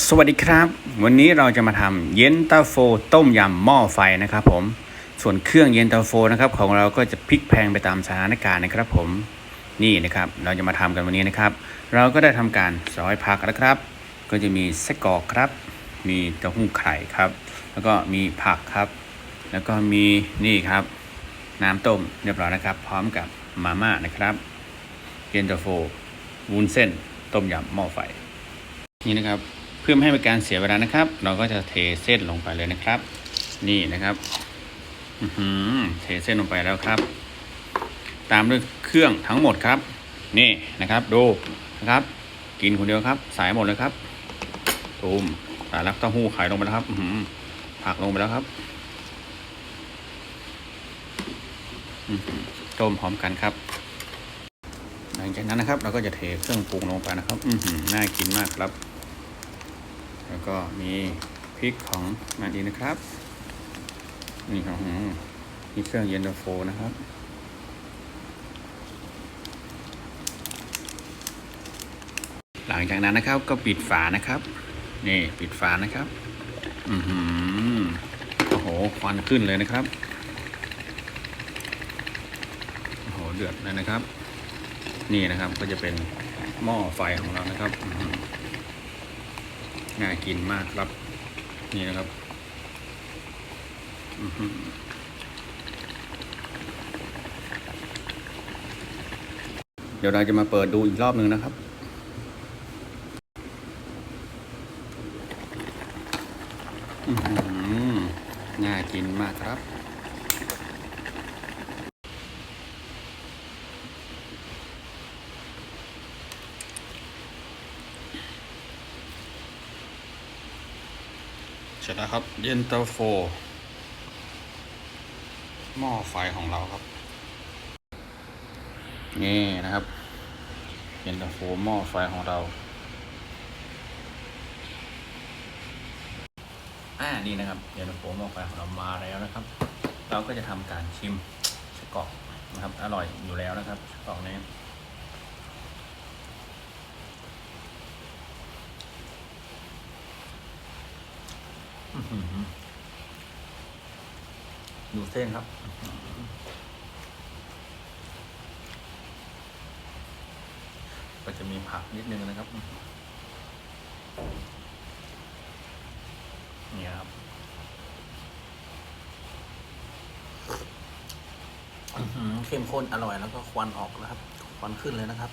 สวัสดีครับ วันนี้เราจะมาทำเย็นตาโฟ ต้มยำหม้อไฟนะครับผมส่วนเครื่องเย็นตาโฟนะครับของเราก็จะพลิกแพงไปตามสถานการณ์นะครับผมนี่นะครับเราจะมาทำกันวันนี้นะครับ เราก็ได้ทำการซอยผักแล้วครับ ก็จะมีไส้กรอกครับ มีเต้าหู้ไข่ครับ แล้วก็มีผักครับ แล้วก็มีนี่ครับ น้ำต้มเรียบร้อยนะครับ พร้อมกับมาม่านะครับเย็นตาโฟวุ้นเส้น ต้มยำหม้อไฟนี่นะครับ เพื่อไม่ให้เป็นการเสียเวลานะครับ เราก็จะเทเส้นลงไปเลยนะครับ นี่นะครับเทเส้นลงไปแล้วครับ ตามด้วยเครื่องทั้งหมดครับ นี่นะครับดูนะครับ กินคนเดียวครับ สายหมดเลยครับตูมสายรับเต้าหู้ไข่ลงไปแล้วครับผักลงไปแล้วครับต้มพร้อมกันครับหลังจากนั้นนะครับ เราก็จะเทเครื่องปรุงลงไปนะครับ อือหือน่ากินมากครับ แล้วก็มีพริกของมาดีนะครับ นี่ครับอืมนี่เครื่องเย็นตาโฟนะครับหลังจากนั้นนะครับก็ปิดฝานะครับ นี่ปิดฝานะครับ อือหือโอ้โหควันขึ้นเลยนะครับโอ้โหเดือดเลยนะครับ นี่นะครับก็จะเป็นหม้อไฟของเรานะครับ น่ากินมากครับ นี่นะครับเดี๋ยวเราจะมาเปิดดูอีกรอบหนึ่งนะครับ น่ากินมากครับ เสร็จแล้วครับ เย็นตาโฟ หม้อไฟของเราครับ นี่นะครับ เย็นตาโฟหม้อไฟของเรา อ่า นี่นะครับ เย็นตาโฟหม้อไฟของเรามาแล้วนะครับ เราก็จะทำการชิมสกอกนะครับ อร่อยอยู่แล้วนะครับสกอกนี้ อื้อหือ ดูเส้นครับ ก็จะมีผักนิดนึงนะครับ เนี่ครับอื้อหือเข้มข้นอร่อยแล้วก็ควันออกนะครับ ควันขึ้นเลยนะครับ